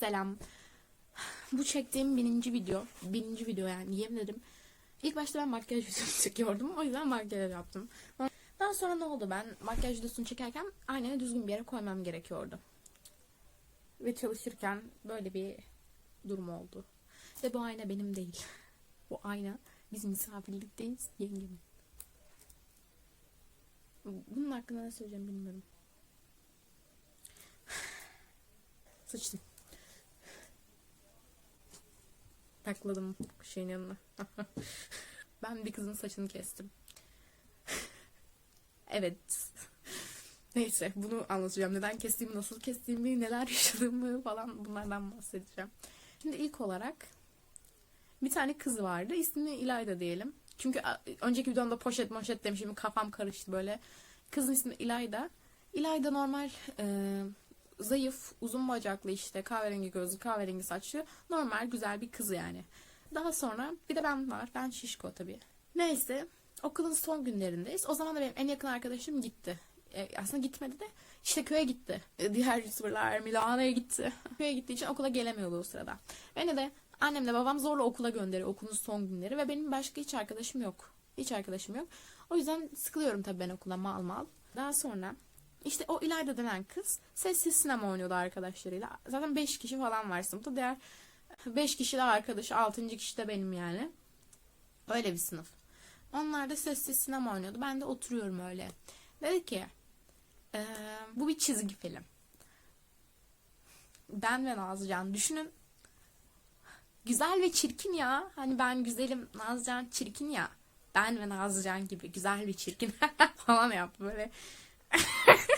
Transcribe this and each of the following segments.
Selam. Bu çektiğim bininci video. Bininci video yani yemin ederim. İlk başta ben makyaj videosu çekiyordum. O yüzden makyaj yaptım. Daha sonra ne oldu ben makyaj videosunu çekerken aynayı düzgün bir yere koymam gerekiyordu. Ve çalışırken böyle bir durum oldu. Ve bu ayna benim değil. Bu ayna biz misafirlikteyiz yengemin. Bunun hakkında ne söyleyeceğim bilmiyorum. Sıçtım. Takladım şeyin yanına. ben bir kızın saçını kestim. evet. Neyse bunu anlatacağım. Neden kestiğimi, nasıl kestiğimi, neler yaşadığımı falan bunlardan bahsedeceğim. Şimdi ilk olarak bir tane kız vardı. İsmini İlayda diyelim. Çünkü önceki videomda poşet moşet demişim. Kafam karıştı böyle. Kızın ismi İlayda. İlayda normal e, zayıf, uzun bacaklı işte kahverengi gözlü, kahverengi saçlı normal güzel bir kız yani. Daha sonra bir de ben var. Ben şişko tabii. Neyse okulun son günlerindeyiz. O zaman da benim en yakın arkadaşım gitti. E, aslında gitmedi de işte köye gitti. E, diğer youtuberlar Milano'ya gitti. köye gittiği için okula gelemiyordu o sırada. Beni de annemle babam zorla okula gönderiyor okulun son günleri ve benim başka hiç arkadaşım yok. Hiç arkadaşım yok. O yüzden sıkılıyorum tabii ben okula mal mal. Daha sonra işte o İlayda denen kız sessiz sinema oynuyordu arkadaşlarıyla. Zaten 5 kişi falan var sınıfta. Diğer 5 kişi de arkadaşı, 6. kişi de benim yani. Öyle bir sınıf. Onlar da sessiz sinema oynuyordu. Ben de oturuyorum öyle. Dedi ki "Ee, bu bir çizgi film. Ben ve Nazlıcan düşünün. Güzel ve çirkin ya. Hani ben güzelim, Nazlıcan çirkin ya. Ben ve Nazlıcan gibi güzel ve çirkin falan yaptı böyle.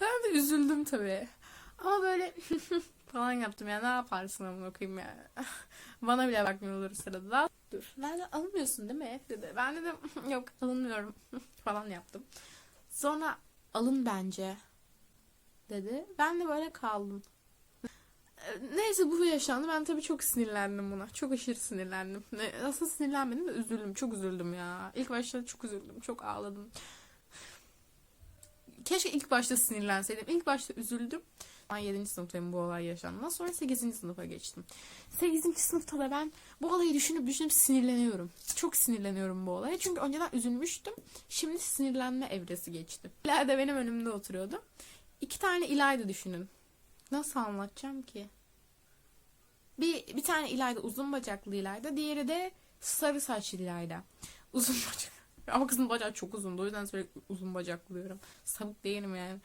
Ben de üzüldüm tabii. Ama böyle falan yaptım ya ne yaparsın amına koyayım ya. Bana bile bakmıyorlar sırada da. Dur. Ben de alınmıyorsun değil mi? dedi. Ben dedim yok alınmıyorum falan yaptım. Sonra alın bence dedi. Ben de böyle kaldım. Neyse bu yaşandı. Ben tabii çok sinirlendim buna. Çok aşırı sinirlendim. Nasıl sinirlenmedim de üzüldüm. Çok üzüldüm ya. İlk başta çok üzüldüm. Çok ağladım. Keşke ilk başta sinirlenseydim. İlk başta üzüldüm. Ben 7. sınıftayım bu olay yaşandıktan sonra 8. sınıfa geçtim. 8. sınıfta da ben bu olayı düşünüp düşünüp sinirleniyorum. Çok sinirleniyorum bu olaya. Çünkü önceden üzülmüştüm. Şimdi sinirlenme evresi geçti. İlayda benim önümde oturuyordu. İki tane İlayda düşünün. Nasıl anlatacağım ki? Bir, bir tane İlayda uzun bacaklı İlayda. Diğeri de sarı saçlı İlayda. Uzun bacak. Ama kızın bacağı çok uzundu. O yüzden sürekli uzun bacaklı diyorum. Sabık değilim yani.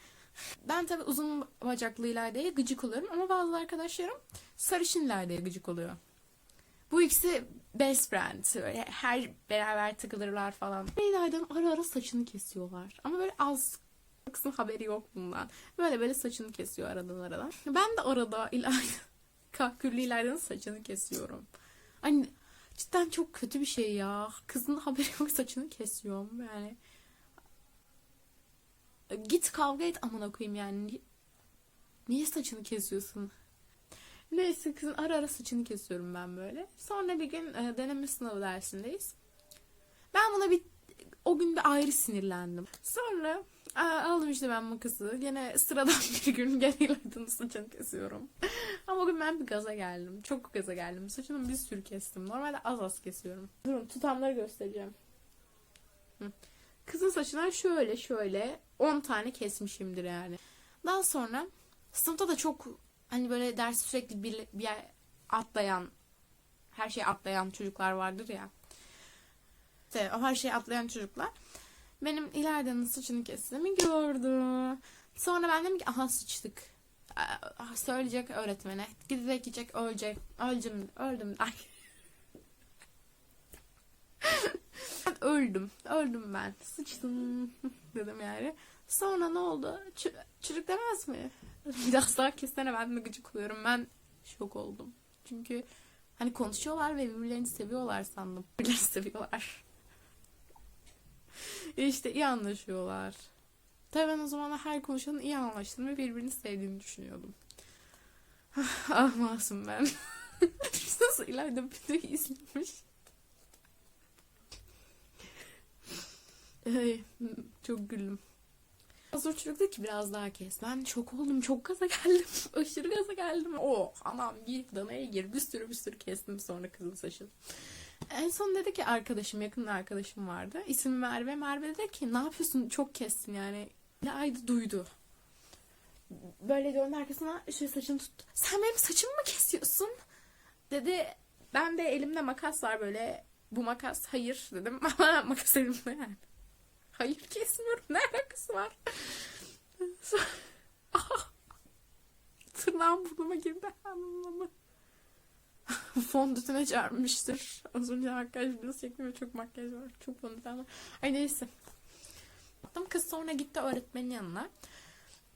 Ben tabii uzun bacaklı İlayda'ya gıcık oluyorum. Ama bazı arkadaşlarım sarışın İlayda'ya gıcık oluyor. Bu ikisi best friend. Böyle her beraber takılırlar falan. İlayda'nın ara ara saçını kesiyorlar. Ama böyle az kısmı haberi yok bundan. Böyle böyle saçını kesiyor aradan aradan. Ben de arada İlayda, kahküllü İlayda'nın saçını kesiyorum. Hani cidden çok kötü bir şey ya. Kızın haberi yok saçını kesiyorum yani. Git kavga et amına koyayım yani. Ni- Niye saçını kesiyorsun? Neyse kızın ara ara saçını kesiyorum ben böyle. Sonra bir gün e, deneme sınavı dersindeyiz. Ben buna bir o gün bir ayrı sinirlendim. Sonra aa, aldım işte ben makası. Gene sıradan bir gün gene İlayda'nın saçını kesiyorum. Ama o gün ben bir gaza geldim. Çok gaza geldim. Saçını bir sürü kestim. Normalde az az kesiyorum. Durun tutamları göstereceğim. Hı. Kızın saçına şöyle şöyle 10 tane kesmişimdir yani. Daha sonra sınıfta da çok hani böyle ders sürekli bir, bir yer atlayan her şeyi atlayan çocuklar vardır ya. İşte o her şeyi atlayan çocuklar benim ileriden saçını kestiğimi gördü. Sonra ben dedim ki aha sıçtık. Aa, Söyleyecek öğretmene. Gidecek gidecek ölecek. Öldüm. Öldüm. Ay. Öldüm. Öldüm ben. Sıçtım dedim yani. Sonra ne oldu? Ç- demez mi? Biraz daha kessene ben de gıcık oluyorum. Ben şok oldum. Çünkü hani konuşuyorlar ve birbirlerini seviyorlar sandım. Birbirlerini seviyorlar. işte iyi anlaşıyorlar. Tabii ben o zaman her konuşanın iyi anlaştığını ve birbirini sevdiğini düşünüyordum. ah masum ben. Nasıl ileride videoyu izlemiş. Ay, çok güldüm. Hazır çocuk dedi ki biraz daha kes. Ben şok oldum. Çok gaza geldim. Aşırı gaza geldim. Oh anam gir danaya gir. Bir sürü bir sürü kestim sonra kızın saçını. En son dedi ki arkadaşım yakın arkadaşım vardı. İsmi Merve. Merve dedi ki ne yapıyorsun çok kestin yani. Ne aydı duydu. Böyle diyorum arkasına şey saçını tuttu. Sen benim saçımı mı kesiyorsun? Dedi ben de elimde makas var böyle. Bu makas hayır dedim ama makas elimde yani. Hayır kesmiyorum. Ne alakası var? Tırnağım burnuma girdi. Anlamadım. Fondötene çarpmıştır. Az önce makyaj videosu çektim ve çok makyaj var. Çok fondöten var. Ay neyse. Kız sonra gitti öğretmenin yanına.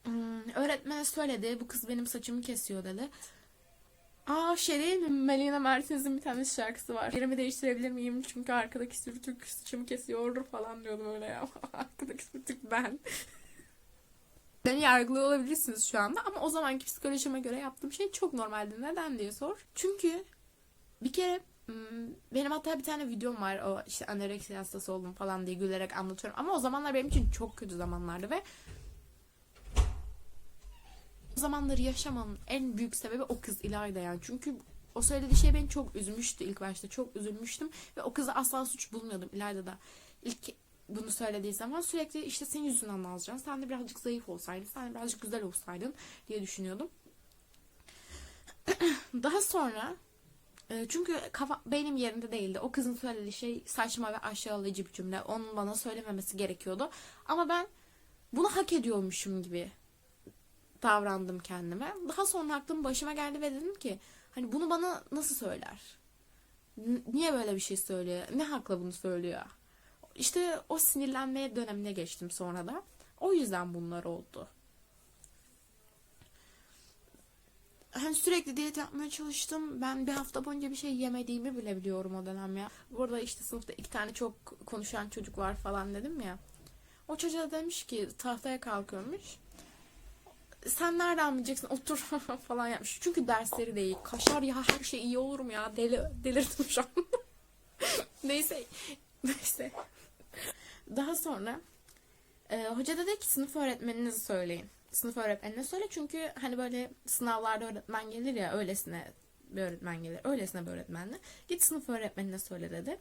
Hmm, öğretmen söyledi. Bu kız benim saçımı kesiyor dedi. Aa şey mi? Melina Mertens'in bir tane şarkısı var. Yerimi değiştirebilir miyim? Çünkü arkadaki sürtük saçımı kesiyor falan diyordum öyle ya. arkadaki sürtük ben. Beni yargılıyor olabilirsiniz şu anda ama o zamanki psikolojime göre yaptığım şey çok normaldi. Neden diye sor. Çünkü bir kere benim hatta bir tane videom var o işte anoreksiya hastası oldum falan diye gülerek anlatıyorum. Ama o zamanlar benim için çok kötü zamanlardı ve o zamanları yaşamamın en büyük sebebi o kız İlayda yani. Çünkü o söylediği şey beni çok üzmüştü ilk başta. Çok üzülmüştüm ve o kızı asla suç bulmuyordum İlayda da. İlk bunu söylediği zaman sürekli işte senin yüzünden Nazcan. Sen de birazcık zayıf olsaydın. Sen de birazcık güzel olsaydın diye düşünüyordum. Daha sonra e, çünkü kafa, beynim yerinde değildi. O kızın söylediği şey saçma ve aşağılayıcı bir cümle. Onun bana söylememesi gerekiyordu. Ama ben bunu hak ediyormuşum gibi davrandım kendime. Daha sonra aklım başıma geldi ve dedim ki hani bunu bana nasıl söyler? Niye böyle bir şey söylüyor? Ne hakla bunu söylüyor? İşte o sinirlenmeye dönemine geçtim sonra da. O yüzden bunlar oldu. Hani sürekli diyet yapmaya çalıştım. Ben bir hafta boyunca bir şey yemediğimi bile biliyorum o dönem ya. Burada işte sınıfta iki tane çok konuşan çocuk var falan dedim ya. O çocuğa demiş ki tahtaya kalkıyormuş. Sen nereden bileceksin otur falan yapmış. Çünkü dersleri değil. Kaşar ya her şey iyi olur mu ya? Deli, delirdim şu an. Neyse. Neyse. Daha sonra e, hoca dedi ki sınıf öğretmeninizi söyleyin. Sınıf öğretmenine söyle çünkü hani böyle sınavlarda öğretmen gelir ya öylesine bir öğretmen gelir. Öylesine bir öğretmenle. Git sınıf öğretmenine söyle dedi.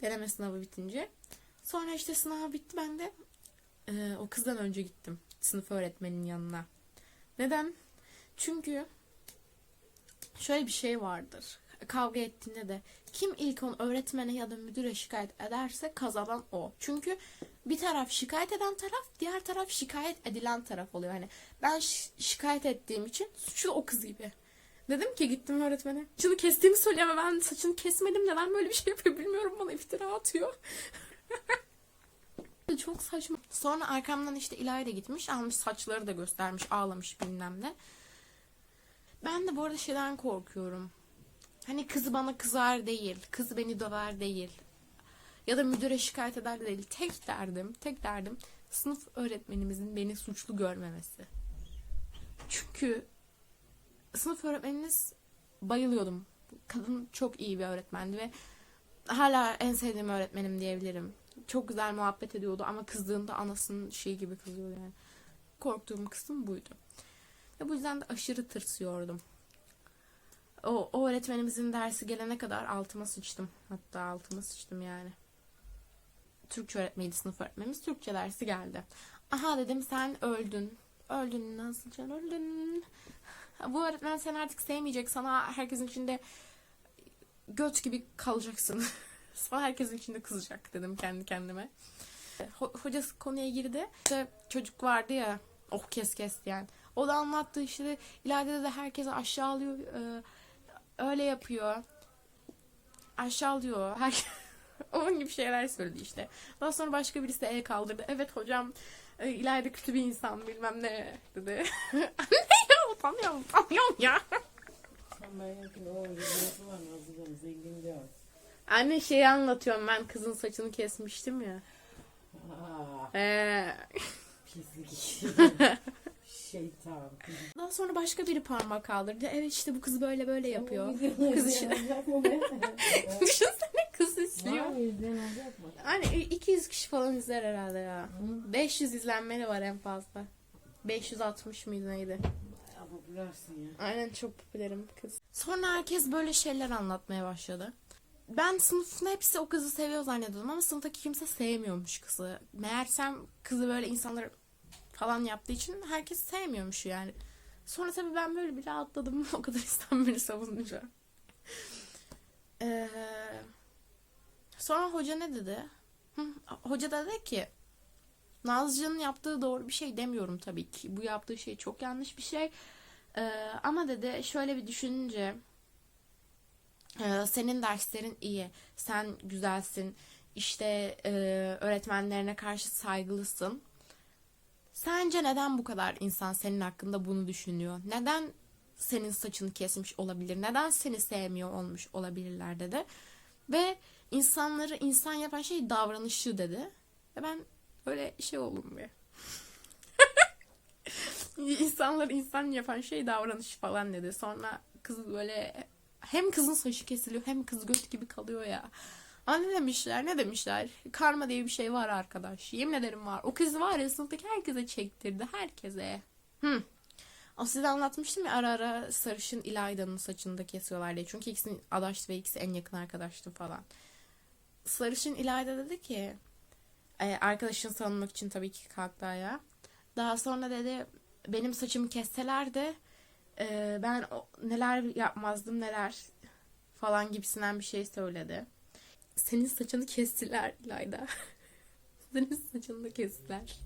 Deneme sınavı bitince. Sonra işte sınav bitti ben de e, o kızdan önce gittim sınıf öğretmeninin yanına. Neden? Çünkü şöyle bir şey vardır. Kavga ettiğinde de kim ilk onu öğretmene ya da müdüre şikayet ederse kazanan o. Çünkü bir taraf şikayet eden taraf, diğer taraf şikayet edilen taraf oluyor. Hani ben şikayet ettiğim için suçlu o kız gibi. Dedim ki gittim öğretmene. Saçını kestiğimi söylüyor ama ben saçını kesmedim. Neden böyle bir şey yapıyor bilmiyorum. Bana iftira atıyor. Çok saçma. Sonra arkamdan işte İlayda gitmiş. Almış saçları da göstermiş. Ağlamış bilmem ne. Ben de bu arada şeyden korkuyorum. Hani kızı bana kızar değil. Kızı beni döver değil. Ya da müdüre şikayet eder değil. Tek derdim, tek derdim sınıf öğretmenimizin beni suçlu görmemesi. Çünkü sınıf öğretmenimiz bayılıyordum. Kadın çok iyi bir öğretmendi ve hala en sevdiğim öğretmenim diyebilirim. Çok güzel muhabbet ediyordu ama kızdığında anasının şey gibi kızıyordu yani. Korktuğum kısım buydu. Ve bu yüzden de aşırı tırsıyordum. O, o öğretmenimizin dersi gelene kadar altıma sıçtım. Hatta altıma sıçtım yani. Türkçe öğretmeniydi sınıf öğretmenimiz. Türkçe dersi geldi. Aha dedim sen öldün. Öldün nasıl can öldün. Bu öğretmen seni artık sevmeyecek. Sana herkesin içinde göt gibi kalacaksın. Sana herkesin içinde kızacak dedim kendi kendime. Ho- hocası konuya girdi. İşte çocuk vardı ya oh kes kes yani. O da anlattı işte ileride de herkese aşağılıyor. e, öyle yapıyor. Aşağılıyor. Onun gibi şeyler söyledi işte. Daha sonra başka birisi de el kaldırdı. Evet hocam e, ileride kötü bir insan bilmem ne dedi. Anne ya utanıyorum utanıyorum ya. Diyor. Anne şeyi anlatıyorum ben kızın saçını kesmiştim ya. Aa, Ee, pislik. Şeytan. Daha sonra başka biri parmak kaldırdı. Evet işte bu kız böyle böyle yapıyor. Videoyu Kız izleyen işi. olacak mı be? Düşünsene kız izliyor. Hani 200 kişi falan izler herhalde ya. Hı. 500 izlenmeli var en fazla. 560 mıydı neydi? Popülersin ya. Aynen çok popülerim kız. Sonra herkes böyle şeyler anlatmaya başladı. Ben sınıfın hepsi o kızı seviyor zannediyordum ama sınıftaki kimse sevmiyormuş kızı. Meğersem kızı böyle insanlar falan yaptığı için herkes sevmiyormuş yani. Sonra tabii ben böyle bir rahatladım o kadar beni savununca. Ee, sonra hoca ne dedi? Hı, hoca da dedi ki Nazlıcan'ın yaptığı doğru bir şey demiyorum tabii ki. Bu yaptığı şey çok yanlış bir şey. Ee, ama dedi şöyle bir düşününce e, senin derslerin iyi, sen güzelsin, işte e, öğretmenlerine karşı saygılısın. Sence neden bu kadar insan senin hakkında bunu düşünüyor? Neden senin saçını kesmiş olabilir? Neden seni sevmiyor olmuş olabilirler dedi. Ve insanları insan yapan şey davranışı dedi. Ve ben böyle şey oldum bir. İnsanları insan yapan şey davranış falan dedi. Sonra kız böyle hem kızın saçı kesiliyor hem kız göt gibi kalıyor ya. Aa ne demişler ne demişler? Karma diye bir şey var arkadaş. Yemin ederim var. O kız var ya sınıftaki herkese çektirdi. Herkese. Hı. O size anlatmıştım ya ara ara sarışın İlayda'nın saçını da kesiyorlar diye. Çünkü ikisinin adaştı ve ikisi en yakın arkadaştı falan. Sarışın İlayda dedi ki e, arkadaşını savunmak için tabii ki kalktı ayağa. Daha sonra dedi benim saçımı kesselerdi e, ben neler yapmazdım neler falan gibisinden bir şey söyledi. Senin saçını kestiler İlayda. Senin saçını da kestiler.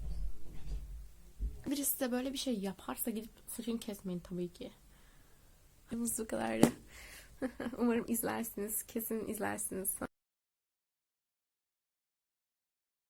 Birisi de böyle bir şey yaparsa gidip saçını kesmeyin tabii ki. Bu kadardı. Umarım izlersiniz. Kesin izlersiniz.